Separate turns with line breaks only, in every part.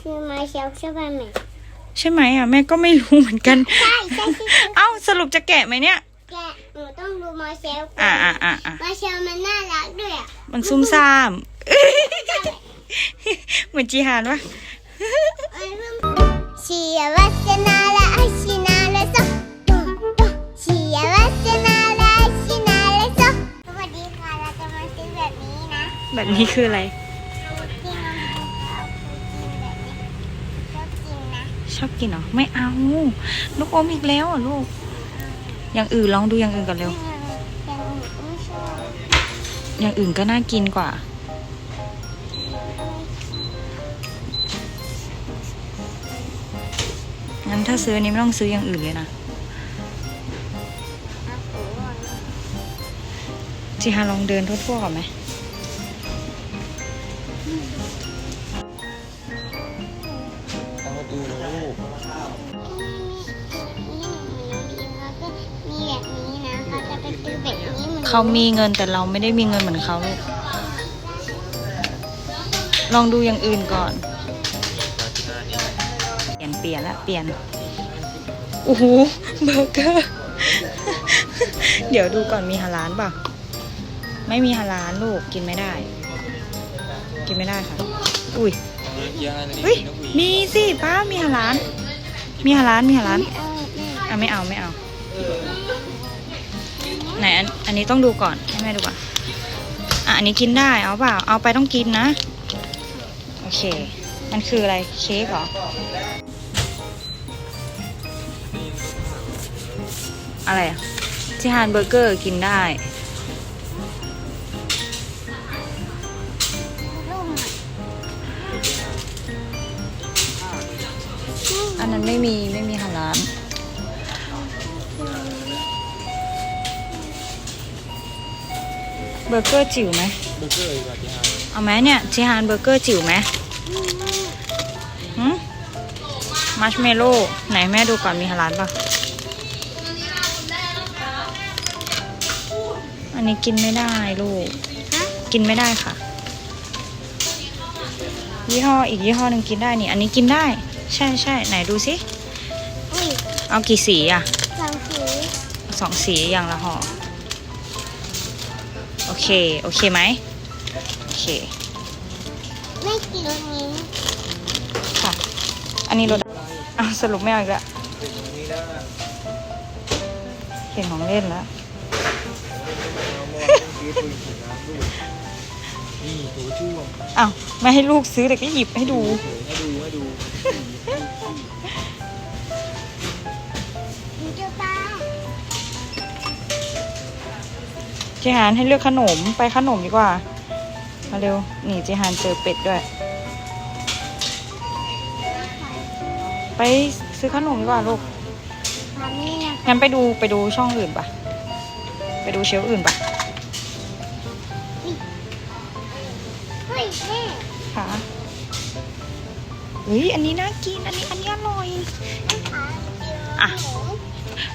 คือไมเชลใช่ไหม
ใช่ไหมอะแม่ก็ไม่รู้เหมือนกัน
ใช่ใช่ใช่
เอ้าสรุปจะแกะไหมเนี่ย
แกะหนูต้องดูไม้เชล
อะอะอะอ่า
ไมเชลมันน่ารักด้วยอะ
มันซุ่มซ่ามเหมือนจีฮานวะ
แบบนี้
คืออะไร
ชอบกิน
เหรอ ไม่เอา ลูกอมอีกแล้วอะลูก อย่างอื่นลองดูอย่างอื่นก่อนเร็ว
ยังไม่ชอบ
อย่างอื่นก็น่ากินกว่า งั้นถ้าซื้ออันนี้ไม่ต้องซื้ออย่างอื่นเลยนะ
เอาหูก่อนนะ
จีฮานลองเดินทั่วๆก่อนไหม
เห
มือน
เขามีเงินแต่เราไม่ได้มีเงินเหมือนเขาลูกลองดูอย่างอื่นก่อน เปลี่ยนเปลี่ยนละเปลี่ยนโอ้โหเบอร์เกอร์ เดี๋ยวดูก่อนมีฮาลานเปล่ะ ไม่มีฮาลานลูกกินไม่ได้ กินไม่ได้ค่ะ อุ้ย
ยาเลย
เฮ้ยมีสิป้ามีฮาลาน มีฮาลานมีฮาลาน
เอาแม่
อะไม่เอาไม่เอา ไหนอันอันนี้ต้องดูก่อนให้แม่ดูก่อนอะอันนี้กินได้เอาเปล่าเอาไปต้องกินนะ โอเค มันคืออะไรเค้กเหรออะไรที่ฮานเบอร์เกอร์กินได้
อั
นนั้นไม่มีไม่มีฮาลาน เบอร์เกอร์จิ๋วไหม
เบอร์เกอร์ดีกว่าที่ห้า
เอาไหมเนี่ยจิฮานเบอร์เกอร์จิ๋วไหมหืมมัชเมลโล่ไหนแม่ดูก่อนมีฮาลานป่ะอันนี้กินไม่ได้ลูก กินไม่ได้ค่ะ ยี่ห้ออีกยี่ห้อหนึ่งกินได้นี่ อันนี้กินได้ ใช่ใช่ไหนดูสิ
อุ้ย
เอากี่สีอะ
สองสี
สองสีอย่างละห่อ โอเคโอเคไหมโอเค
ไม่กินนี้
ค่ะ อันนี้รสอ้าวสรุปไม่เอาอีกแล้ว
นี่นะ
เห็นของเล่นแล้ว
เอามอซื้อปืนฉีดน้ำลูกนี่ตัวช่วง
อ้าว ไม่ให้ลูกซื้อแต่ก็หยิบให้ดู
เฉยให้ดูให้ดู
เจฮานให้เลือกขนมไปขนมดีกว่า มาเร็วนี่เจฮานเจอเป็ดด้วย ไปซื้อขนมดีกว่าลูก
ทำนี่นะ
งั้นไปดูไปดูช่องอื่นปะไปดูเชลฟ์อื่นปะ
เฮ้ยแม่
ค่ะเฮ้ยอันนี้น่ากิน อันนี้อันนี้อร่อยอะ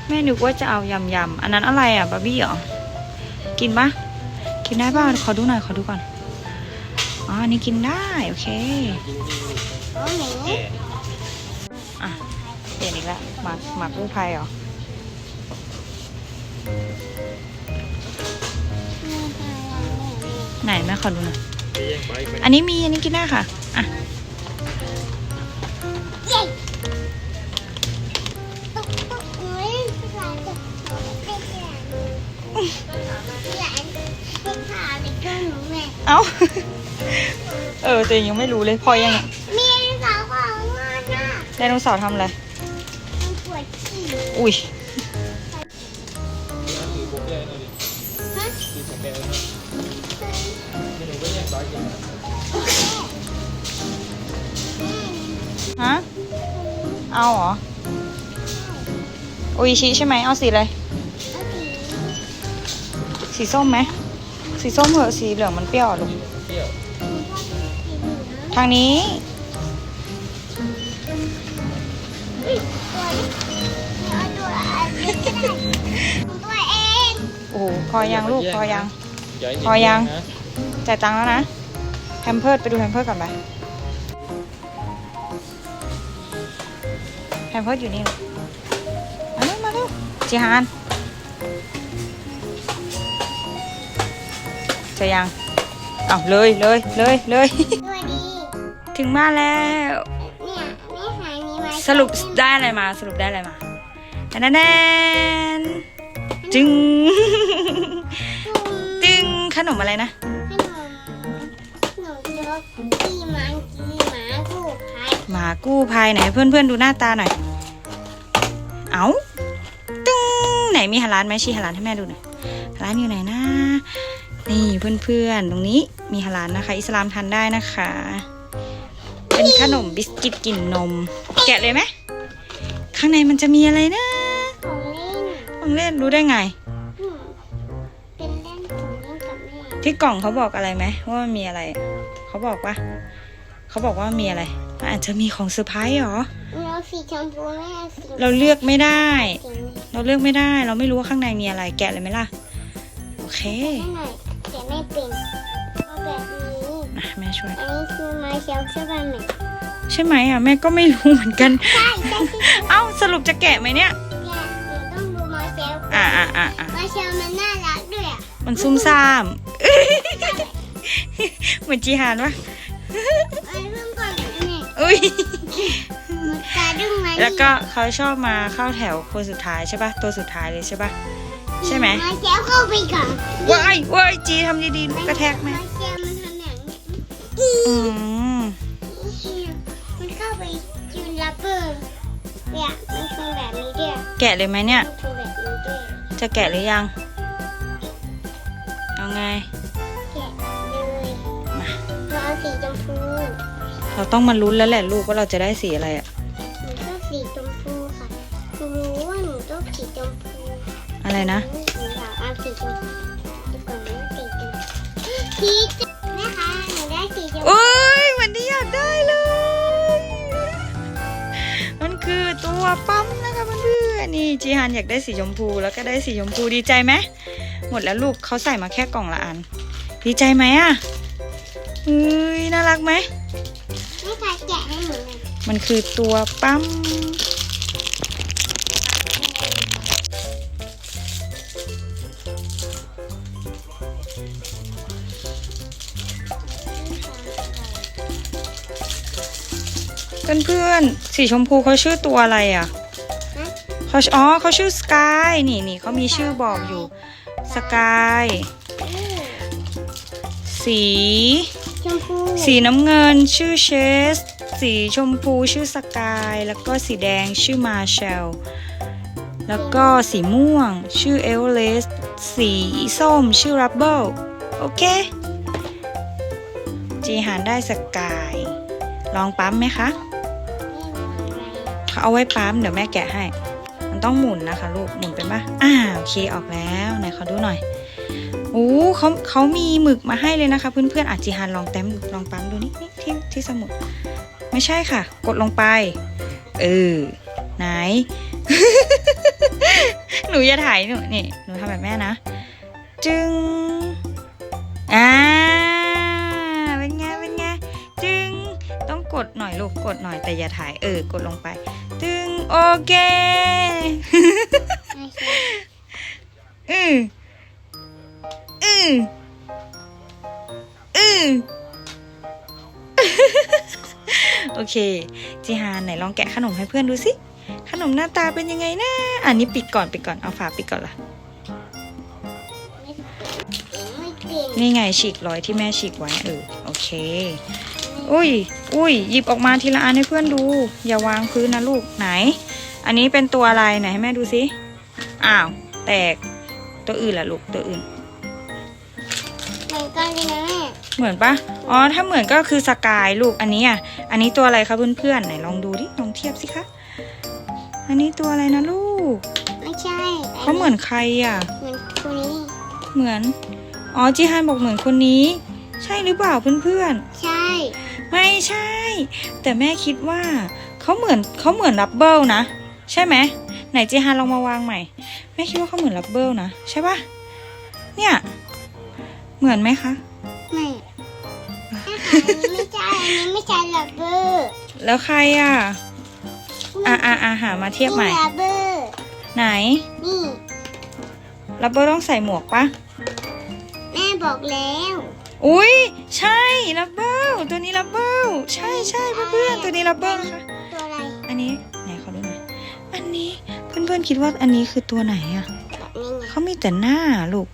แม่นึกว่าจะเอายำยำอันนั้นอะไรอะบาร์บี้เหรอ กินปะกินได้ป่ะขอดูหน่อยขอดูก่อนอ๋ออันนี้กินได้โอเค
โอ้หนู
แก่
อะเปลี่ยนอีกแล้วหมาหมากู้ภัยเหรอไหนแม่ขอดูหน่อยอันนี้มีอันนี้กินได้ค่ะอะ เอ้าเออตัวเองยังไม่รู้เลยพอยังไง
มีสาวของมันน่ะ
ไดโนเสาร์ทำอะไร
มันปวดฉี่
อุ้ย
ถือผมแย่หน่อยดิ
ฮะ
ถือผมแย่หน่อยไม่หนูก็แย่งไปกินนะ
ฮะเอาเหรอโออิชิใช่ไหมเอาสีอะไร
เอาสี
สีส้มไหมสีส้มเหอะสีเหลืองมันเปรี้ยวอะลูก
เปรี้ยว
ทางนี้
ตัวนี้เอาตัวอันนี้ก็ได้ตัวเอง
โอ้โหพอยังลูกพอยัง
อย่าให้เห็น
พอยัง
นะ
จ่ายตังค์แล้วนะแพมเพิร์ดไปดูแพมเพิร์ดก่อนไปมเพิร์ดอยู่นี่ลูกมาเร็วมาเร็วจีฮานเจะยัง เอาเลยเลยเลยเลย
สวัสดี
ถึงบ้านแล้ว
เนี่ยแม่หานี้มา
สรุปได้อะไรมา สรุปได้อะไรมาแนนแนนจึง จึงขนมอะไรนะ
ขนมขนมเยอะกี่มังกี่หมากูพาย
หมากู้ภัยไหนเพื่อนๆดูหน้าตาหน่อย เอาตึ้งไหนมีฮาลานไหมชี้ฮาลานให้แม่ดูหน่อยฮาลานอยู่ไหนนะ นี่เพื่อนๆตรงนี้ มีฮาลานนะคะ อิสลามทานได้นะคะ เป็นขนมบิสกิตกลิ่นนม แกะเลยไหมข้างในมันจะมีอะไรนะ
ของเล่น
ลองเล่นรู้ได้ไง
อืมเป็นเล่นของเล่นกับแม่
ที่กล่องเขาบอกอะไรไหมว่ามันมีอะไร เขาบอกว่าเขาบอกว่ามีอะไรมันอาจจะมีของเซอร์ไพรส์เหรอ
เราสีชมพูแม่สี
เราเลือกไม่ได้
สีนี้
เราเลือกไม่ได้ เราไม่รู้ว่าข้างในมีอะไร แกะเลยไหมล่ะ โอเค
ให้หน่อยแต่ไม่เป็น แม่
ช่วย
อันนี้คือไม้เชลฟ์ใช่ไหมแม่
ใช่ไหมอะแม่ก็ไม่รู้เหมือนกัน
ใช่ใช่ใช่
เอ้าสรุปจะแกะไหมเนี่ย
แกหนูต้องดูไม้เชลฟ์
อะอะอะอะ
ไม้เชลฟ์มันน่ารักด้วยอะ
มันซุ่มซ่ามเหมือนจีฮานวะ
ไอ้เรื่องก่อนเนี่ย
อุ้ย
มันกระดุมมัน
แล้วก็เขาชอบมาเข้าแถวคนสุดท้ายใช่ปะตัวสุดท้ายเลยใช่ปะใช่ไหม
ไม้เชลฟ์เข้าไปก่อน
ว้ายว้ายจีทำดีๆลูกกระแทกไหม
ไม้เชล อื
ม
มันเข้าไปยืนรับเบอร์เนี่ยมันคือแบบนี้ด้วย
แกะเลยไหมเนี่ย
มันคือแบบนี้ด้วย
จะแกะหรือยัง เอาไง
แกะเลย
มา
เราเอาสีชมพู
เราต้องมาลุ้นแล้วแหละลูกว่าเราจะได้สีอะไรอะ
หนูชอบสีชมพูค่ะหนูรู้ว่าหนูต้องสีชมพู
อะไรนะ
หนูอยากเอาสีชมพูดีกว่านะสีชมพูสีช สีชมพู
โอ้ยเหมือนที่อยากได้เลย มันคือตัวปั๊มนะคะเพื่อนๆนี่จีฮันอยากได้สีชมพูแล้วก็ได้สีชมพูดีใจไหมหมดแล้วลูกเขาใส่มาแค่กล่องละอัน ดีใจไหมอะเฮ้ยน่ารักไหม
แม่คะแกะให้หนูหน่อย
มันคือตัวปั๊ม เพื่อนๆ สีชมพูเขาชื่อตัวอะไรอะ
ฮะ
เขาอ๋อเขาชื่อสกายนี่นี่เขามีชื่อบอกอยู่สกายสี
ชมพู
สีน้ำเงินชื่อเชส สีชมพูชื่อสกาย แล้วก็สีแดงชื่อมาเชลแล้วก็สีม่วงชื่อเอเวอเรสต์สีส้มชื่อรับเบิลโอเค จีหานได้สกาย ลองปั๊มไหมคะ เอาไว้ปั๊มเดี๋ยวแม่แกะให้ มันต้องหมุนนะคะลูกหมุนเป็นปะอ่าโอเคออกแล้วไหนขอดูหน่อยโอ้เขาเขามีหมึกมาให้เลยนะคะ เพื่อนๆอาจีฮันลองแต้มลองปั๊มดูนี่นี่ที่ที่สมุด ไม่ใช่ค่ะ กดลงไป เออไหน หนูอย่าถ่ายหนูนี่หนูทำแบบแม่นะ จึงอ่าเป็นไงเป็นไงจึงต้องกดหน่อยลูกกดหน่อยแต่อย่าถ่ายเออกดลงไป โอเค
ไม่ใช่
อืออืออือโอเค จีฮานไหนลองแกะขนมให้เพื่อนดูสิ ขนมหน้าตาเป็นยังไงนะ อันนี้ปิดก่อนปิดก่อน เอาฝาปิดก่อนล่ะ
ไม่เป็น
นี่ไงฉีกรอยที่แม่ฉีกไว้เออโอเค อุ้ย อุ้ย หยิบออกมาทีละอันให้เพื่อนดู อย่าวางพื้นนะลูกไหน อันนี้เป็นตัวอะไรไหนให้แม่ดูสิ อ้าว แตก ตัวอื่นล่ะลูก ตัวอื่น
เหมือนกันเลยนะแม่
เหมือนปะอ๋อ ถ้าเหมือนก็คือสกายลูก อันนี้อะ อันนี้ตัวอะไรคะเพื่อนๆ ไหนลองดูดิ ลองเทียบสิคะ อันนี้ตัวอะไรนะลูก
ไม่ใช่
เขาเหมือนใครอะ
เหมือนคนนี้
เหมือน อ๋อจิฮันบอกเหมือนคนนี้ ใช่หรือเปล่าเพื่อนๆ
ใช่
ไม่ใช่ แต่แม่คิดว่าเขาเหมือนเขาเหมือนรับเบิลนะ ใช่ไหมไหนจีฮานลองมาวางใหม่แม่คิดว่าเขาเหมือนรับเบิลนะใช่ปะเนี่ย เหมือนไหมคะ
ไม่อันนี้ไม่ใช่อันนี้ไม่ใช่ลับเบอร์
แล้วใครอะ
หนู
อะอะอะหามาเทียบใหม่
นี่ลาเบอร์
ไหน
นี่
รับเบอร์ต้องใส่หมวกปะ
แม่บอกแล้ว
อุ้ยใช่รับเบอร์ ตัวนี้รับเบอร์ใช่ใช่เพื่อนๆตัวนี้รับเบอร์นะคะ
ตัวอะไร
อันนี้ไหนขอดูหน่อยอันนี้เพื่อนๆคิดว่าอันนี้คือตัวไหนอะ
แบบนี้ไง
เขามีแต่หน้าลูก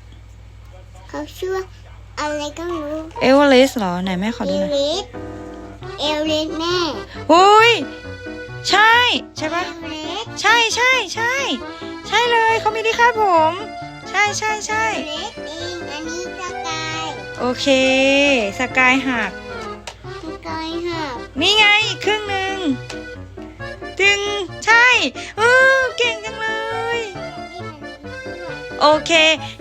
เขาชื่อว่าอะไรก็ไม่รู้
เอเวอเรสต์เหรอไหนแม่ขอ
เอ
ดูห
ล
น่อย
เลสเอลเลสแม่
อุ้ยใช่ ใช่ปะ
เอลเลส
ใช่ใช่ใช่ ใช่เลยเขามีที่คาดผม ใช่ใช่ใช่
เอลเลสเองอันนี้สกาย
โอเค สกายหัก
สกายหัก
นี่ไงอีกครึ่งหนึ่งดึงใช่เออเก่งจังเลย โอเค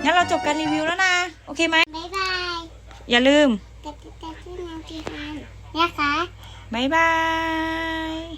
งั้นเราจบการรีวิวแล้วนะ โอเคไหม
บ๊ายบาย
อย่าลืม
กดติดตามที่น้องทีมันนะคะ
บ๊ายบาย